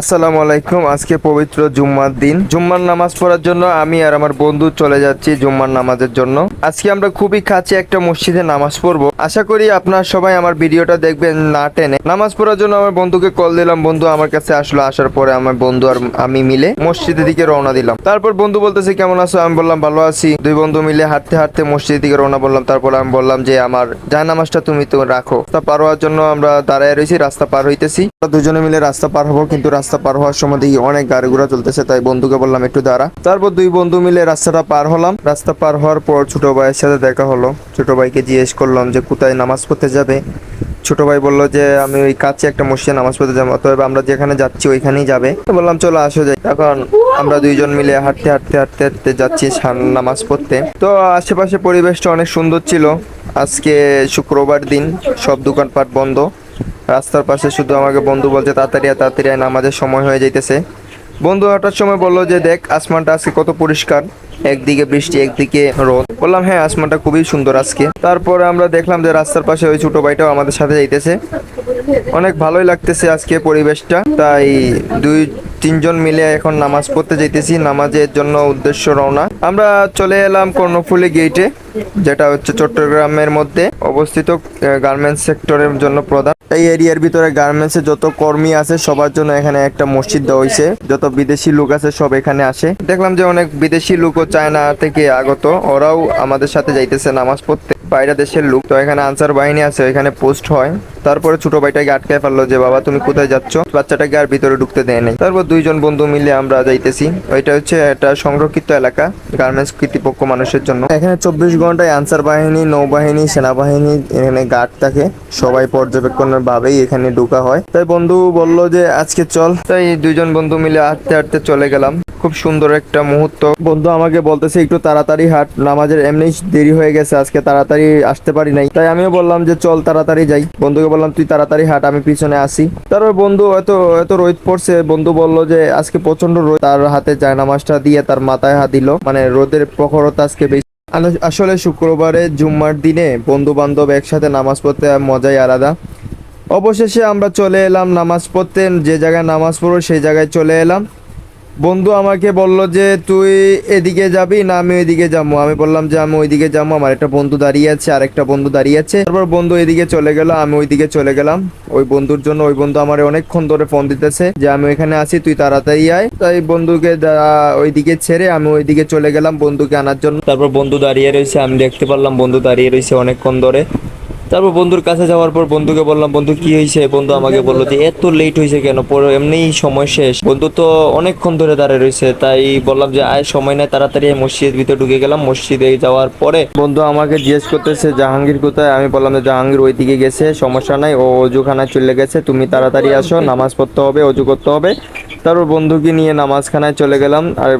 আসসালামু আলাইকুম, আজকে পবিত্র জুম্মার দিন। জুম্মার নামাজ পড়ার জন্য আমি আর আমার বন্ধু চলে যাচ্ছি জুম্মার নামাজের জন্য। আজকে আমরা খুবই কাছে একটা মসজিদে নামাজ পড়ব। আশা করি আপনার সবাই আমার ভিডিওটা দেখবেন না টেনে। নামাজ পড়ার জন্য আমার বন্ধুকে কল দিলাম, বন্ধু আমার কাছে আসলো, আসার পরে আমার বন্ধু আর আমি মিলে মসজিদের দিকে রওনা দিলাম। তারপর বন্ধু বলতেছে, কেমন আছো? আমি বললাম, ভালো আছি। দুই বন্ধু মিলে হাঁটতে হাঁটতে মসজিদের দিকে রওনা বললাম। তারপর আমি বললাম যে, আমার জায় নামাজটা তুমি তো রাখো। তা পার হওয়ার জন্য আমরা দাঁড়ায় রয়েছি রাস্তা পার হইতেছি। দুজনে মিলে রাস্তা পার হব, কিন্তু রাস্তা পার হওয়ার সময় দেখি অনেক গাড়ি ঘোড়া চলতেছে, তাই বন্ধুকে বললাম একটু দাঁড়া। তারপর দুই বন্ধু মিলে রাস্তাটা পার হলাম। রাস্তা পার হওয়ার পর ছোট ভাইয়ের সাথে দেখা হলো। ছোট ভাইকে জিজ্ঞেস করলাম যে, কোথায় নামাজ পড়তে যাবে? ছোট ভাই বলল যে, আমি ওই কাছে একটা মসজিদে নামাজ পড়তে যাব তবে আমরা যেখানে যাচ্ছি ওইখানেই যাবে। বললাম, চলো, আসো যাই। তখন আমরা দুইজন মিলে হাঁটতে হাঁটতে হাঁটতে হাঁটতে যাচ্ছি নামাজ পড়তে। তো আশেপাশে পরিবেশটা অনেক সুন্দর ছিল। আজকে শুক্রবার দিন, সব দোকানপাট বন্ধ। রাস্তার পাশে শুধু আমাকে বন্ধু বলছে, তাড়াতাড়ি তাড়াতাড়ি নামাজের সময় হয়ে যাইতেছে। বন্ধু হাঁটার সময় বলল যে, দেখ, আসমানটা আজকে কত পরিষ্কার। একদিকে বৃষ্টি, একদিকে রোদ। বললাম হ্যাঁ আসমানটা খুবই সুন্দর আজকে। তারপরে আমরা দেখলাম যে, রাস্তার পাশে ওই ছোট ভাইটাও আমাদের সাথে যাইতেছে। অনেক ভালোই লাগতেছে আজকে পরিবেশটা। তাই দুই, তিনজন মিলে এখন নামাজ পড়তে যাইতেছি। নামাজের জন্য উদ্দেশ্য রওনা। আমরা চলে এলাম কর্ণফুলি গেটে যেটা হচ্ছে চট্টগ্রামের মধ্যে অবস্থিত গার্মেন্টস সেক্টরের জন্য প্রধান। এই এরিয়ার ভিতরে গার্মেন্টস যত কর্মী আছে, সবার জন্য এখানে একটা মসজিদ দেওয়া হয়েছে যত বিদেশি লোক আছে, সব এখানে আসে। দেখলাম যে অনেক বিদেশি লোকও চায়না থেকে আগত। ওরাও আমাদের সাথে যাইতেছে নামাজ পড়তে। বাইরে দেশের লোক। তো এখানে আনসার বাহিনী আছে এখানে পোস্ট হয়। তারপরে ছোট ভাইটাকে আটকায় ফেলল যে, বাবা, তুমি কোথায় যাচ্ছ? বাচ্চাটাকে আর ভিতরে ঢুকতে দেয় নাই। তারপর দুইজন বন্ধু মিলে আমরা যাইতেছি। ওইটা হচ্ছে একটা সংরক্ষিত এলাকা গার্মেন্টস কর্তৃপক্ষ মানুষের জন্য। এখানে চব্বিশ ঘন্টায় আনসার বাহিনী, নৌবাহিনী, সেনাবাহিনী, এখানে গার্ড থাকে। সবাই পর্যবেক্ষণের ভাবেই এখানে ঢোকা হয়। তাই বন্ধু বলল যে, আজকে চল। তাই দুইজন বন্ধু মিলে হাঁটতে হাঁটতে চলে গেলাম। খুব সুন্দর একটা মুহূর্ত। বন্ধু আমাকে বলতেছে, একটু তাড়াতাড়ি হাট। নামাজের এমনি দেরি হয়ে গেছে, আজকে তাড়াতাড়ি আসতে পারি নাই। তাই আমিও বললাম যে, চল তাড়াতাড়ি যাই। বন্ধুকে বললাম, তুই তাড়াতাড়ি হাট, আমি পিছনে আসি। তারপর বন্ধু এত এত রোদ পড়ছে, বন্ধু বলল যে, আজকে প্রচণ্ড রোদ। তার হাতে যায় নামাজটা দিয়ে তার মাথায় হাত দিল। মানে রোদের প্রখরতা আজকে বেশি। আসলে শুক্রবারে জুম্মার দিনে বন্ধু বান্ধব একসাথে নামাজ পড়তে মজাই আলাদা। অবশেষে আমরা চলে এলাম নামাজ পড়তে। যে জায়গায় নামাজ পড়ো সেই জায়গায় চলে এলাম। বন্ধু আমাকে বলল যে, তুই এদিকে যাবি না আমি ওইদিকে যাব? আমি বললাম যে, আমি ওইদিকে যাব। আমার একটা বন্ধু দাঁড়িয়ে আছে আর একটা বন্ধু দাঁড়িয়ে আছে। তারপর বন্ধু এদিকে চলে গেল, আমি ওইদিকে চলে গেলাম। ওই বন্ধুর জন্য ওই বন্ধু আমার অনেকক্ষণ ধরে ফোন দিতেছে যে, আমি এখানে আছি, তুই তাড়াতাড়ি আয়। তাই বন্ধুকে ওইদিকে ছেড়ে আমি ওইদিকে চলে গেলাম বন্ধুকে আনার জন্য। তারপর বন্ধু দাঁড়িয়ে রয়েছে, আমি দেখতে পারলাম বন্ধু দাঁড়িয়ে রয়েছে অনেকক্ষণ ধরে। তারপর বন্ধুর কাছে যাওয়ার পর বন্ধুকে বললাম, বন্ধু, কি হয়েছে? বন্ধু আমাকে বলল যে, এত লেট হয়েছে কেন? পরে এমনিই সময় শেষ। বন্ধু তো অনেকক্ষণ ধরে দাঁড়িয়ে রয়েছে, তাই বললাম যে, আয়, সময় নাই, তাড়াতাড়ি আয় মসজিদ ভিতরে ঢুকে গেলাম। মসজিদে যাওয়ার পরে বন্ধু আমাকে জিজ্ঞেস করতেছে, জাহাঙ্গীর কোথায়? আমি বললাম যে, জাহাঙ্গীর ওই দিকে গেছে, সমস্যা নাই, ও অজুখানায় চলে গেছে, তুমি তাড়াতাড়ি আসো, নামাজ পড়তে হবে, অজু করতে হবে। তারপর বন্ধুকে নিয়ে নামাজখানায় চলে গেলাম আর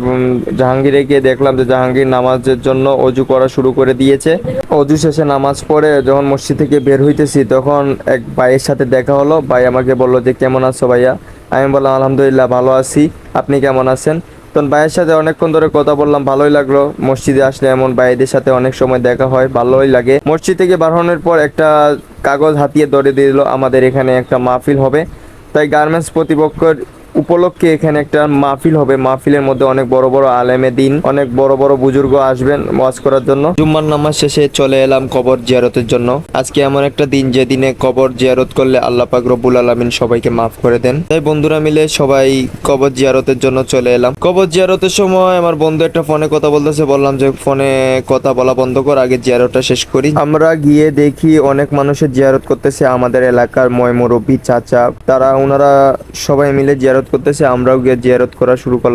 জাহাঙ্গীরে গিয়ে দেখলাম যে জাহাঙ্গীর নামাজের জন্য অজু করা শুরু করে দিয়েছে। অজু শেষে নামাজ পড়ে যখন মসজিদ থেকে বের হইতেছি, তখন এক ভাইয়ের সাথে দেখা হলো। ভাই আমাকে বলল যে, কেমন আছো ভাইয়া? আমি বললাম, আলহামদুলিল্লাহ, ভালো আছি। আপনি কেমন আছেন? তখন ভাইয়ের সাথে অনেকক্ষণ ধরে কথা বললাম, ভালোই লাগল। মসজিদে আসলে এমন ভাইদের সাথে অনেক সময় দেখা হয়, ভালোই লাগে। মসজিদ থেকে হওয়ার পর একটা কাগজ হাতিয়ে ধরে দিল, আমাদের এখানে একটা মাহফিল হবে। তাই গার্মেন্টস প্রতিপক্ষের উপলক্ষে এখানে একটা মাহফিল হবে। মাহফিলের মধ্যে অনেক বড় বড় আলেমে দিন, অনেক বড় বড় বুজুর্গ আসবেন ওয়াজ করার জন্য। জুম্মার নামাজ শেষে চলে এলাম কবর জিয়ারতের জন্য। আজকে এমন একটা দিন যে দিনে কবর জিয়ারত করলে আল্লাহ পাক রব্বুল আলামিন সবাইকে মাফ করে দেন। তাই বন্ধুরা মিলে সবাই কবর জিয়ারতের জন্য চলে এলাম। কবর জিয়ারতের সময় আমার বন্ধু একটা ফোনে কথা বলতেছে, বললাম যে ফোনে কথা বলা বন্ধ কর, আগে জিয়ারতটা শেষ করি। আমরা গিয়ে দেখি অনেক মানুষের জিয়ারত করতেছে আমাদের এলাকার ময় মুরব্বী চাচা। তারা ওনারা সবাই মিলে জিয়ারত করতেছে আমরাও গিয়ে জিয়ারত করা শুরু করলাম।